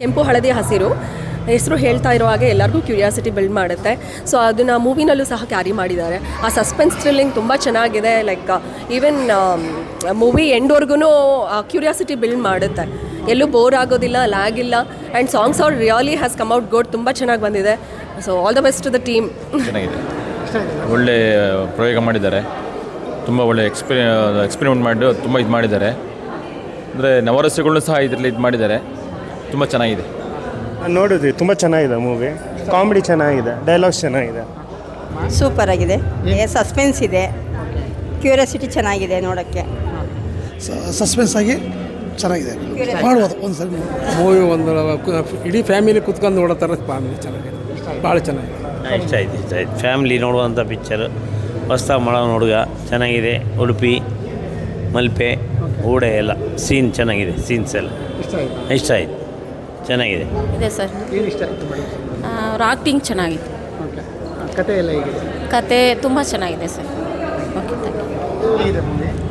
ಕೆಂಪು ಹಳದಿ ಹಸಿರು ಹೆಸರು ಹೇಳ್ತಾ ಇರೋ ಹಾಗೆ ಎಲ್ಲರಿಗೂ ಕ್ಯೂರಿಯಾಸಿಟಿ ಬಿಲ್ಡ್ ಮಾಡುತ್ತೆ. ಸೊ ಅದನ್ನು ಮೂವಿನಲ್ಲೂ ಸಹ ಕ್ಯಾರಿ ಮಾಡಿದ್ದಾರೆ. ಆ ಸಸ್ಪೆನ್ಸ್ ಥ್ರಿಲ್ಲಿಂಗ್ ತುಂಬ ಚೆನ್ನಾಗಿದೆ. ಲೈಕ್ ಈವನ್ ಮೂವಿ ಎಂಡ್ವರೆಗೂ ಕ್ಯೂರಿಯಾಸಿಟಿ ಬಿಲ್ಡ್ ಮಾಡುತ್ತೆ. ಎಲ್ಲೂ ಬೋರ್ ಆಗೋದಿಲ್ಲ ಲ್ಯಾಗ್ ಇಲ್ಲ. And songs are really has come out good ತುಂಬ ಚೆನ್ನಾಗಿ ಬಂದಿದೆ. So all the best to the team ಚೆನ್ನಾಗಿದೆ. ಒಳ್ಳೆ ಪ್ರಯೋಗ ಮಾಡಿದ್ದಾರೆ. ತುಂಬ ಒಳ್ಳೆ ಎಕ್ಸ್ಪೆ ಎಕ್ಸ್ಪೆರಿಮೆಂಟ್ ಮಾಡಿ ತುಂಬ ಇದು ಮಾಡಿದ್ದಾರೆ. ಅಂದರೆ ನವರಸಗಳನ್ನೂ ಸಹ ಇದರಲ್ಲಿ ಇದು ಮಾಡಿದ್ದಾರೆ. ತುಂಬ ಚೆನ್ನಾಗಿದೆ. ನೋಡಿದ್ವಿ ತುಂಬ ಚೆನ್ನಾಗಿದೆ ಮೂವಿ ಕಾಮಿಡಿ ಚೆನ್ನಾಗಿದೆ ಡೈಲಾಗ್ಸ್ ಚೆನ್ನಾಗಿದೆ. ಸೂಪರ್ ಆಗಿದೆ. ಸಸ್ಪೆನ್ಸ್ ಇದೆ. ಕ್ಯೂರಿಯಾಸಿಟಿ ಚೆನ್ನಾಗಿದೆ ನೋಡೋಕ್ಕೆ. ಸಸ್ಪೆನ್ಸ್ ಆಗಿ ಚೆನ್ನಾಗಿದೆ. ಮಾಡ್ಬೋದು ಒಂದು ಸಲ ಮೂವಿ ಒಂದು ಇಡೀ ಫ್ಯಾಮಿಲಿ ಕುತ್ಕೊಂಡು ನೋಡೋ ಥರ ಫ್ಯಾಮಿಲಿ ಚೆನ್ನಾಗಿದೆ. ಭಾಳ ಚೆನ್ನಾಗಿದೆ. ಇಷ್ಟ ಆಯ್ತು ಇಷ್ಟ ಆಯ್ತು. ಫ್ಯಾಮಿಲಿ ನೋಡುವಂಥ ಪಿಕ್ಚರ್ ಹೊಸ್ತ ಮಾಡೋ ಹುಡುಗ ಚೆನ್ನಾಗಿದೆ. ಉಡುಪಿ ಮಲ್ಪೆ ಊಡೆ ಎಲ್ಲ. ಸೀನ್ ಚೆನ್ನಾಗಿದೆ ಸೀನ್ಸ್ ಎಲ್ಲ. ಇಷ್ಟ ಆಯ್ತು. ಚೆನ್ನಾಗಿದೆ. ಇದೆ ಸರ್. ಅವ್ರ ಆ್ಯಕ್ಟಿಂಗ್ ಚೆನ್ನಾಗಿತ್ತು ಕತೆ ಎಲ್ಲ ಹೇಗಿದೆ? ಕತೆ ತುಂಬ ಚೆನ್ನಾಗಿದೆ ಸರ್. ಓಕೆ ಥ್ಯಾಂಕ್ ಯು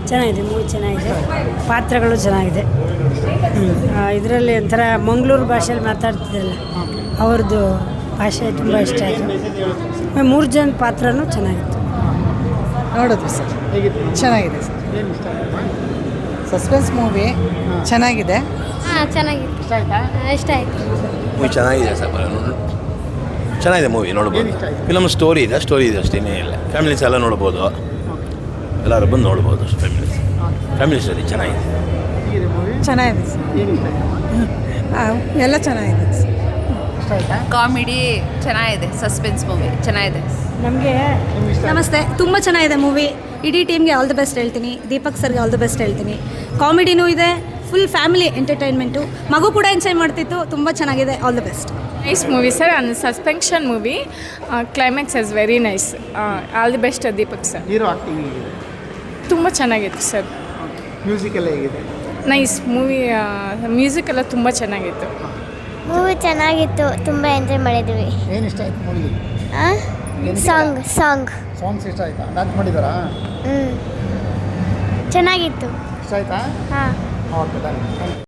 ಚೆನ್ನಾಗಿದೆ ಮೂವಿ ಚೆನ್ನಾಗಿದೆ. ಪಾತ್ರಗಳು ಚೆನ್ನಾಗಿದೆ. ಇದರಲ್ಲಿ ಒಂಥರ ಮಂಗಳೂರು ಭಾಷೆಯಲ್ಲಿ ಮಾತಾಡ್ತಿದ್ರಲ್ಲ ಅವ್ರದ್ದು ಭಾಷೆ ತುಂಬ ಇಷ್ಟ ಆಯಿತು. ಮೂರು ಜನ ಪಾತ್ರನೂ ಚೆನ್ನಾಗಿತ್ತು. ನೋಡೋದು ಸರ್. ಚೆನ್ನಾಗಿದೆ ಸರ್. ಸಸ್ಪೆನ್ಸ್ ಮೂವಿ ಚೆನ್ನಾಗಿದೆ. ಹಾಂ ಚೆನ್ನಾಗಿತ್ತು. ಇಷ್ಟ ಆಯಿತು? ಮೂವಿ ಚೆನ್ನಾಗಿದೆ ಸರ್ ಚೆನ್ನಾಗಿದೆ ಮೂವಿ ನೋಡ್ಬೋದು. ಫಿಲಮ್ ಸ್ಟೋರಿ ಇದೆ ಸ್ಟೋರಿ ಇದೆ ಅಷ್ಟೇನೇ ಇಲ್ಲ ಫ್ಯಾಮಿಲೀಸ್ ಎಲ್ಲ ನೋಡ್ಬೋದು. ಎಲ್ಲರೂ ಬಂದು ನೋಡ್ಬೋದು ಫ್ಯಾಮಿಲೀಸ್ ಫ್ಯಾಮಿಲಿ ಸ್ಟೋರಿ ಚೆನ್ನಾಗಿದೆ. ಚೆನ್ನಾಗಿದೆ ಸರ್. ಎಲ್ಲ ಚೆನ್ನಾಗಿದೆ ಸರ್. ಕಾಮಿಡಿ ಚೆನ್ನಾಗಿದೆ ಸಸ್ಪೆನ್ಸ್ ಮೂವಿ ಚೆನ್ನಾಗಿದೆ. ನಮಗೆ ನಮಸ್ತೆ ತುಂಬ ಚೆನ್ನಾಗಿದೆ ಮೂವಿ ಇಡೀ ಟೀಮ್ಗೆ ಆಲ್ ದ ಬೆಸ್ಟ್ ಹೇಳ್ತೀನಿ. ದೀಪಕ್ ಸರ್ಗೆ ಆಲ್ ದ ಬೆಸ್ಟ್ ಹೇಳ್ತೀನಿ. ಕಾಮಿಡಿನೂ ಇದೆ ಫುಲ್ ಫ್ಯಾಮಿಲಿ ಎಂಟರ್ಟೈನ್ಮೆಂಟು ಮಗು ಕೂಡ ಎಂಜಾಯ್ ಮಾಡ್ತಿತ್ತು. ತುಂಬ ಚೆನ್ನಾಗಿದೆ. All the best nice movie sir and suspension movie climax is very nice all the best Deepak sir hero acting ಹೇಗಿದೆ? ತುಂಬ ಚೆನ್ನಾಗಿತ್ತು ಸರ್ ಮ್ಯೂಸಿಕ್ ಎಲ್ಲ ಹೇಗಿದೆ? ನೈಸ್ ಮೂವಿ ಮ್ಯೂಸಿಕ್ ಎಲ್ಲ ತುಂಬ ಚೆನ್ನಾಗಿತ್ತು. ಮೂವಿ ಚೆನ್ನಾಗಿತ್ತು. ತುಂಬ ಎಂಜಾಯ್ ಮಾಡಿದ್ವಿ. ಏನು ಇಷ್ಟ ಆಯ್ತು ಮೂವಿ ಸಾಂಗ್ ಸಾಂಗ್ ಸಾಂಗ್ಸ್ ಇಷ್ಟ ಆಯ್ತಾ? ಡ್ಯಾನ್ಸ್ ಮಾಡಿದಾರಾ? ಹ್ಞೂ ಚೆನ್ನಾಗಿತ್ತು. ಇಷ್ಟ ಆಯ್ತಾ? ಹಾಂ. ทอดก็ได้